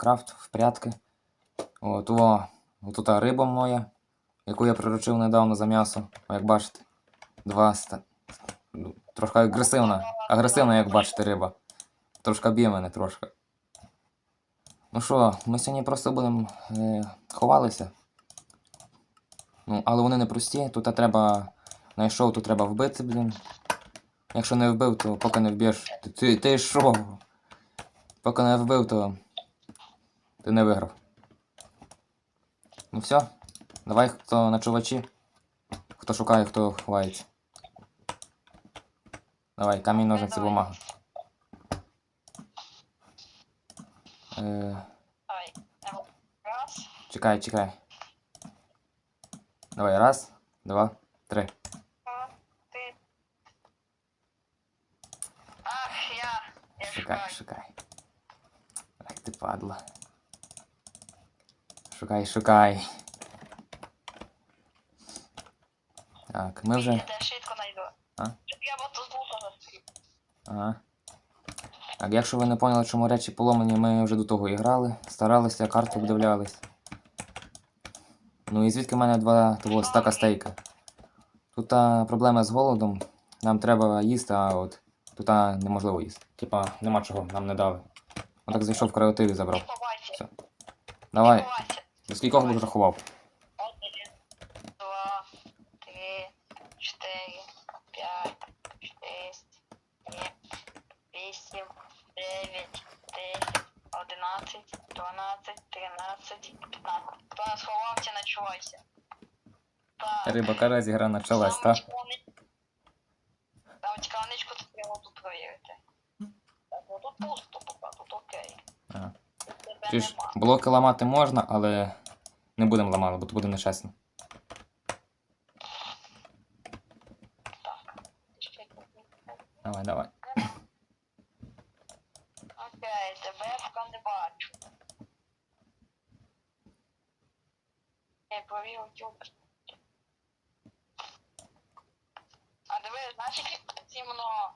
Майнкрафт в прятки. От, о, тут риба моя, яку я приручив недавно за м'ясо. Як бачите. Два Трошки агресивна. Агресивна, як бачите, риба. Трошки б'є мене трошки. Ну що, ми сьогодні просто будемо е, ховалися. Ну, але вони не прості. Тут треба. Знайшов, тут треба вбити, блін. Якщо не вбив, то поки не вб'єш. Ти, ти що? Поки не вбив, то ти не виграв. Ну все. Давай хто начувачі. Хто шукає, хто ховається. Давай, камінь, ножниці, бумага. Е, чекай, чекай. Давай, раз, два, три. Шукай, шукай. Ах ти падла. Шукай, шукай. Так, ми вже. Я швидко знайду. А? Я. Ага. Так, якщо ви не поняли, чому речі поломані, ми вже до того і грали, старалися, карти обдивлялись. Ну і звідки в мене два того стака стейка? Тут а, проблема з голодом. Нам треба їсти, а от тут а, неможливо їсти. Типа, нема чого, нам не дали. Отак зайшов в креатив і забрав. Все. Давай. До скількох буду рахував? Один, два, три, чотири, п'ять, шість, сім, вісім, дев'ять, десять, одинадцять, дванадцять, тринадцять, п'ятнадцять. Не сховався, начувайся. Так. Риба кара зігра почалась, та? Там цікавничку тут треба тут провірити. Так, ну тут пусто поки, тут окей. Ага. Тебе ж нема. блоки ламати можна, але не будемо ламати, бо то буде нечесно. Давай, давай. Окей, тебе я не бачу. Я провів ютуб. А диви, знаєш, які іменно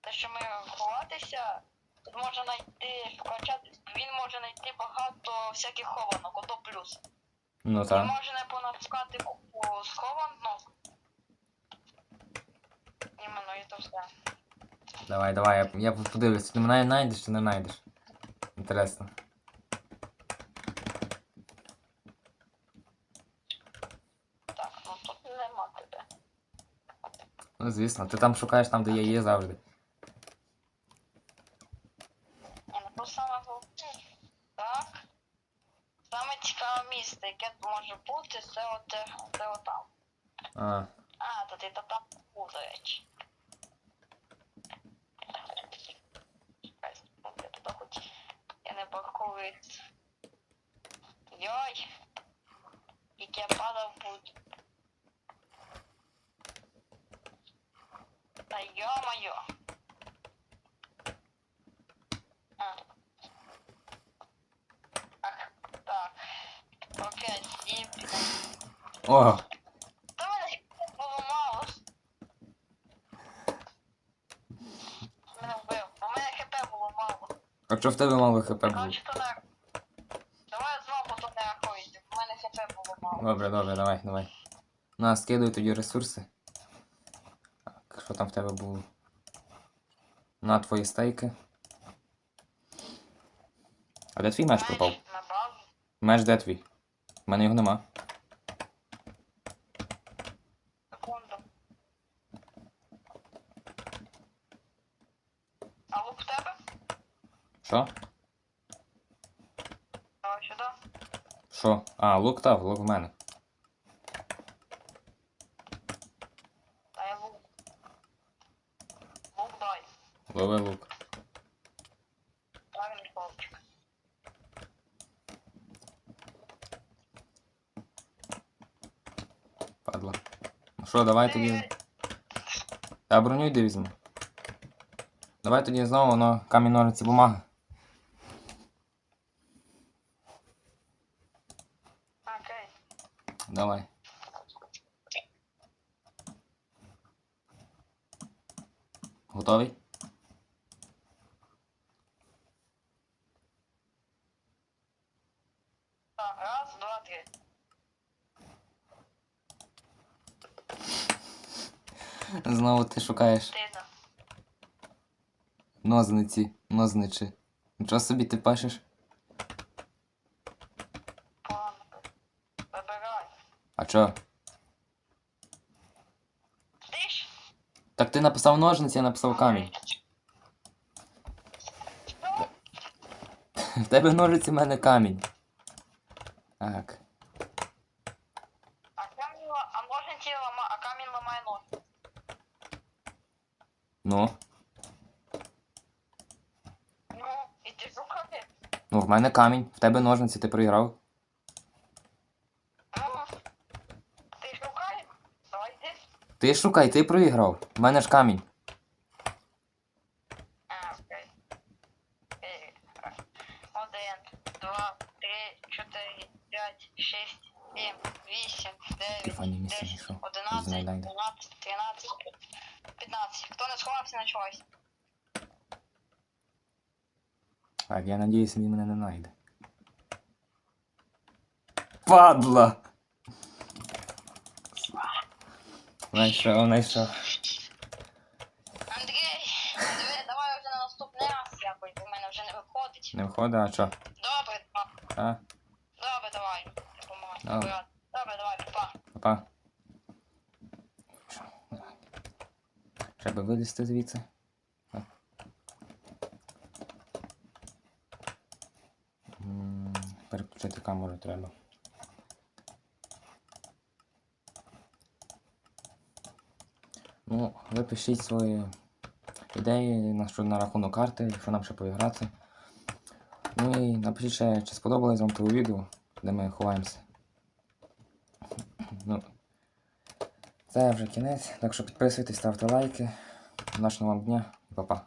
те, що ми ховатися, тут можна знайти, прокачати, він може знайти багато всяких хованок, плюс. Ну так. може не понапускати купу схованок. Іменно і то все. Давай, давай, я, я подивлюся, ти мене знайдеш чи не знайдеш. Інтересно. Так, ну тут нема тебе. Ну звісно, ти там шукаєш там, де я є завжди. Ні, ну саме. Так. Саме цікаве місце, яке може бути, це оте, це отам. А, А, то ти то там був, до речі. Я туди хоч я не паркуюсь. Йой! Як я падав буду. Та йо-моє! А. Ах, так. Окей, сім. О! Та мене ж було мало. Мене вбив. У мене хп було мало. А що в тебе мало хп було? Давай знову то не рахуйте. У мене хп було мало. Добре, добре, давай, давай. На, скидуй тоді ресурси. Так, що там в тебе було? На твої стейки. А де твій меч пропав? На базу. Меч де твій? У мене його нема. Секунду. А лук в тебе? Що? Давай сюди. Що? А, лук та, лук в мене. Дай лук. Лук дай. Лови лук. Падла. Ну що, давай тоді. Та броню йди візьму. Давай тоді знову воно камінь ножиці бумага. Окей. Давай. Готовий? Так, Раз, два, три. Знову ти шукаєш нозниці, noзничі. Нічого собі ти пишеш? А чо? Так ти написав ножниці, я написав камінь. В тебе ножиці, в мене камінь. Так. А камінь, ла- а ножниці лама, а камінь ламає нож. Ну. Ну, і ти шукаєш? Ну, в мене камінь, в тебе ножниці, ти проіграв. Ну, ти шукаєш? Давай. Ти шукай, ти проіграв. В мене ж камінь. А, окей. Один, два, три, чотири, п'ять, шість, сім, вісім, Телефонні дев'ять, місця десять, знайшов. одинадцять, дванадцять, тринадцять, п'ятнадцять. Хто не сховався, почалось. Так, я надіюсь, він мене не знайде. Падла! Знайшов, знайшов. Андрій, диви, давай вже на наступний раз якось, бо в мене вже не виходить. Не виходить, а що? Добре, па. А? Добре, давай. Допомагай. Давай. Добре, Добре, давай, па. Треба вилізти звідси. Переключити камеру треба. Ну, ви пишіть свої ідеї на, що на рахунок карти, що нам ще поіграти. Ну і напишіть ще, чи сподобалось вам твоє відео, де ми ховаємося. Ну, це вже кінець, так що підписуйтесь, ставте лайки. Нашого вам дня па-па.